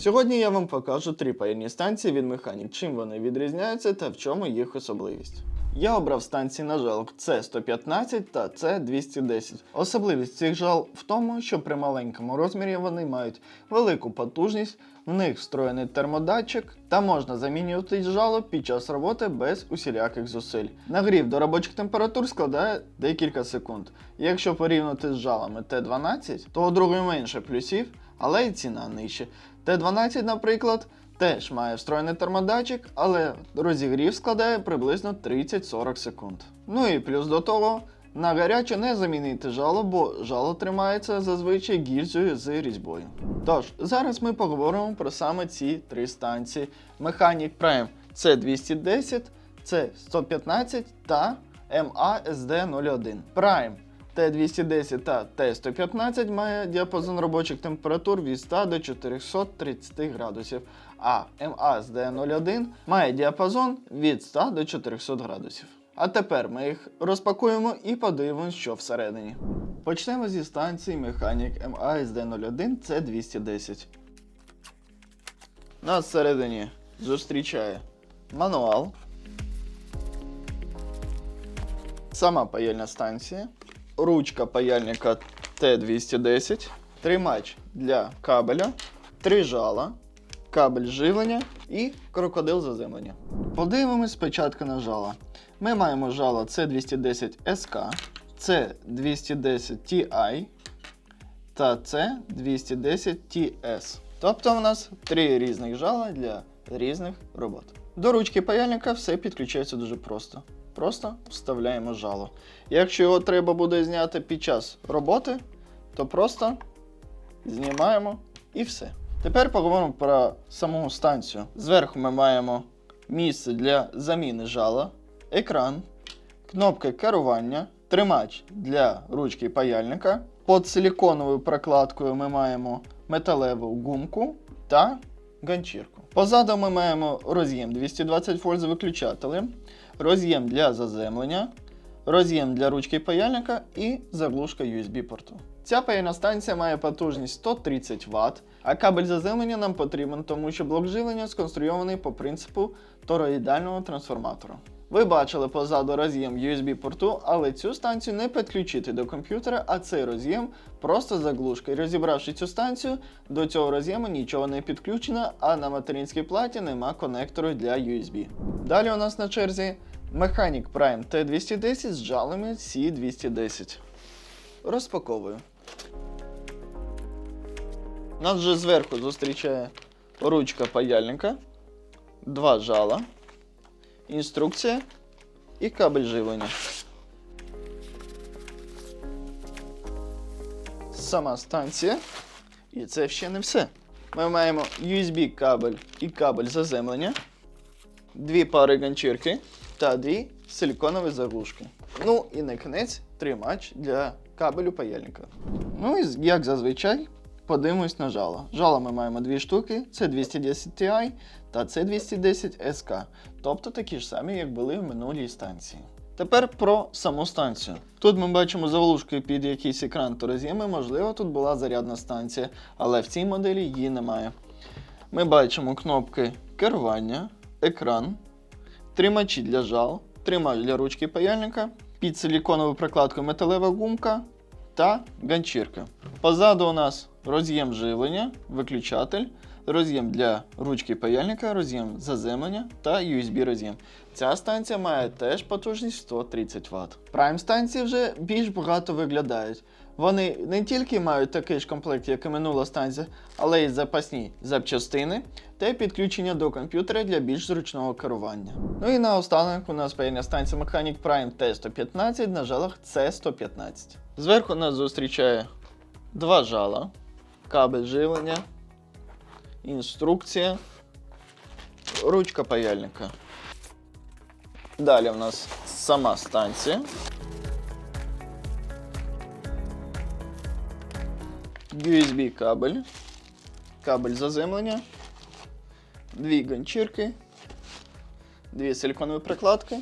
Сьогодні я вам покажу три паяльні станції від Mechanic, чим вони відрізняються та в чому їх особливість. Я обрав станції на жалок C115 та C210. Особливість цих жал в тому, що при маленькому розмірі вони мають велику потужність, в них встроєний термодатчик та можна замінювати жало під час роботи без усіляких зусиль. Нагрів до робочих температур складає декілька секунд. Якщо порівняти з жалами Т12, то у другої менше плюсів, але й ціна нижче. Т12, наприклад, теж має встроєний термодатчик, але розігрів складає приблизно 30-40 секунд. Ну і плюс до того, на гаряче не замінити жало, бо жало тримається зазвичай гільзою з різьбою. Тож, зараз ми поговоримо про саме ці три станції: Mechanic Prime C210, C115 та MASD01. Prime Т210 та Т115 має діапазон робочих температур від 100 до 430 градусів, а МАЗД01 має діапазон від 100 до 400 градусів. А тепер ми їх розпакуємо і подивимось, що всередині. Почнемо зі станції Mechanic MASD01 C210. Нас всередині зустрічає мануал, сама паяльна станція, ручка паяльника Т210, тримач для кабеля, три жала, кабель живлення і крокодил заземлення. Подивимось спочатку на жала. Ми маємо жало C210 SK, C210 Ti та C210 TS. Тобто у нас три різних жала для різних робот. До ручки паяльника все підключається дуже просто. Просто вставляємо жало. Якщо його треба буде зняти під час роботи, то просто знімаємо і все. Тепер поговоримо про саму станцію. Зверху ми маємо місце для заміни жала, екран, кнопки керування, тримач для ручки паяльника. Під силіконовою прокладкою ми маємо металеву гумку та ганчірку. Позаду ми маємо роз'єм 220 вольт з виключателем, роз'єм для заземлення, роз'єм для ручки паяльника і заглушка USB порту. Ця паяльна станція має потужність 130 Вт, а кабель заземлення нам потрібен, тому що блок живлення сконструйований по принципу тороїдального трансформатора. Ви бачили позаду роз'єм USB порту, але цю станцію не підключити до комп'ютера, а цей роз'єм просто заглушка. І розібравши цю станцію, до цього роз'єму нічого не підключено, а на материнській платі нема конектору для USB. Далі у нас на черзі Mechanic Prime T210 з жалами C210. Розпаковую. Нас вже зверху зустрічає ручка паяльника, два жала, інструкція і кабель живлення. Сама станція. І це ще не все. Ми маємо USB кабель і кабель заземлення, дві пари ганчірки та дві силіконові заглушки. Ну і на кінець тримач для кабелю паяльника. Ну і як зазвичай, подивимось на жало. Жала ми маємо дві штуки: це 210 Ti та це 210 SK. Тобто такі ж самі, як були в минулій станції. Тепер про саму станцію. Тут ми бачимо заглушки під якийсь екран та можливо, тут була зарядна станція, але в цій моделі її немає. Ми бачимо кнопки керування, екран, тримачі для жал, тримач для ручки паяльника, під силіконовою прокладкою металева гумка та ганчірка. Позаду у нас роз'єм живлення, виключатель, роз'єм для ручки паяльника, роз'єм заземлення та USB роз'єм. Ця станція має теж потужність 130 Вт. Prime станції вже більш багато виглядають. Вони не тільки мають такий ж комплект, як і минула станція, але й запасні запчастини та підключення до комп'ютера для більш зручного керування. Ну і наостанок у нас паяльна станція Mechanic Prime T115 на жалах C115. Зверху нас зустрічає два жала, кабель живлення, інструкція, ручка паяльника. Далі у нас сама станція. USB кабель, кабель заземлення, дві ганчірки, дві силіконові прокладки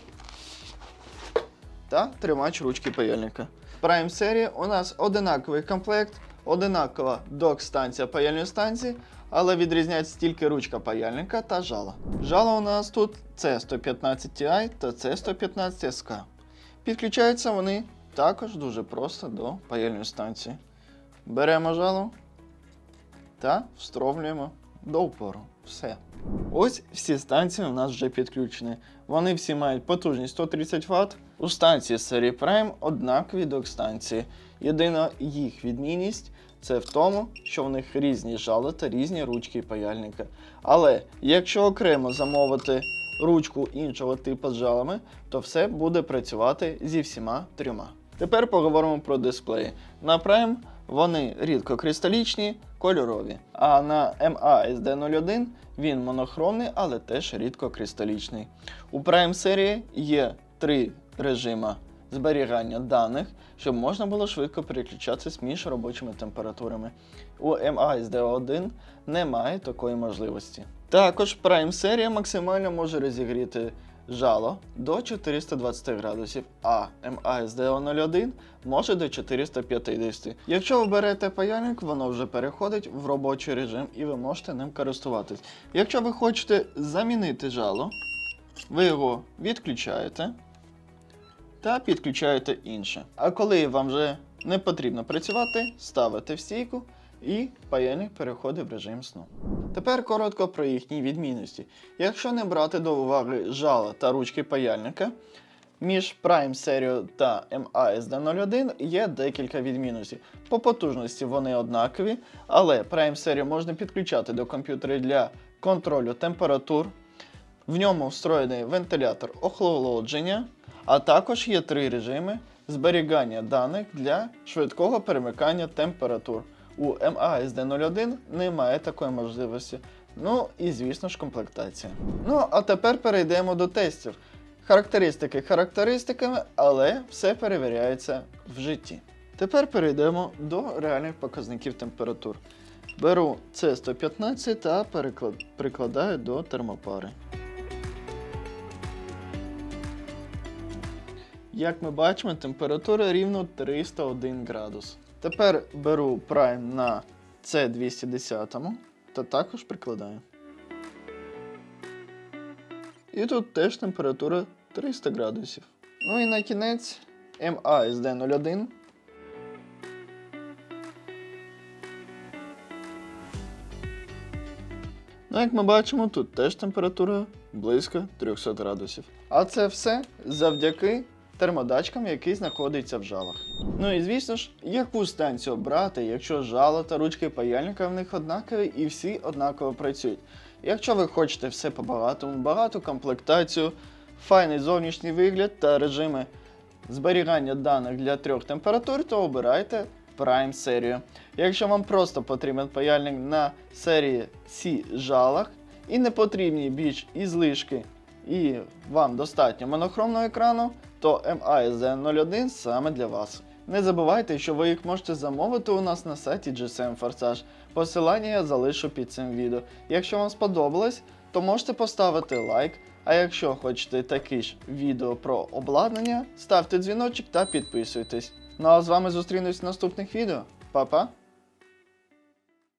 та тримач ручки паяльника. В Prime серії у нас одинаковий комплект, Одинакова док-станція паяльної станції, але відрізняється тільки ручка паяльника та жало. Жало у нас тут C115 Ti та C115 SK. Підключаються вони також дуже просто до паяльної станції. Беремо жало та встромлюємо до упору. Все. Ось всі станції у нас вже підключені. Вони всі мають потужність 130 Вт. У станції серії Prime однакові док-станції. Єдина їх відмінність це в тому, що в них різні жала та різні ручки паяльника. Але якщо окремо замовити ручку іншого типу з жалами, то все буде працювати зі всіма трьома. Тепер поговоримо про дисплеї. На Prime вони рідкокристалічні, кольорові. А на MA SD01 він монохромний, але теж рідкокристалічний. У Prime серії є три режима зберігання даних, щоб можна було швидко переключатися між робочими температурами. У MA SD1 немає такої можливості. Також Prime серія максимально може розігріти жало до 420 градусів, а MASD01 може до 450. Якщо ви берете паяльник, воно вже переходить в робочий режим і ви можете ним користуватись. Якщо ви хочете замінити жало, ви його відключаєте та підключаєте інше. А коли вам вже не потрібно працювати, ставите в стійку і паяльник переходить в режим сну. Тепер коротко про їхні відмінності. Якщо не брати до уваги жала та ручки паяльника, між Prime серією та MASD01 є декілька відмінностей. По потужності вони однакові, але Prime серію можна підключати до комп'ютера для контролю температур. В ньому встроєний вентилятор охолодження, а також є три режими зберігання даних для швидкого перемикання температур. У MASD01 немає такої можливості. Ну і звісно ж комплектація. Ну а тепер перейдемо до тестів. Характеристики характеристиками, але все перевіряється в житті. Тепер перейдемо до реальних показників температур. Беру C115 та переклад- прикладаю до термопари. Як ми бачимо, температура рівно 301 градус. Тепер беру Prime на C210 та також прикладаю. І тут теж температура 300 градусів. Ну і на кінець MASD01. Ну, як ми бачимо, тут теж температура близько 300 градусів. А це все завдяки термодатчикам, які знаходяться в жалах. Ну і звісно ж, яку станцію обрати, якщо жало та ручки паяльника в них однакові і всі однаково працюють. Якщо ви хочете все по-багатому, багату комплектацію, файний зовнішній вигляд та режими зберігання даних для трьох температур, то обирайте Prime серію. Якщо вам просто потрібен паяльник на серії C жалах і не потрібні більш ізлишки, і вам достатньо монохромного екрану, то MASD01 саме для вас. Не забувайте, що ви їх можете замовити у нас на сайті GSM Forsage. Посилання я залишу під цим відео. Якщо вам сподобалось, то можете поставити лайк. А якщо хочете такі ж відео про обладнання, ставте дзвіночок та підписуйтесь. Ну а з вами зустрінусь в наступних відео. Па-па!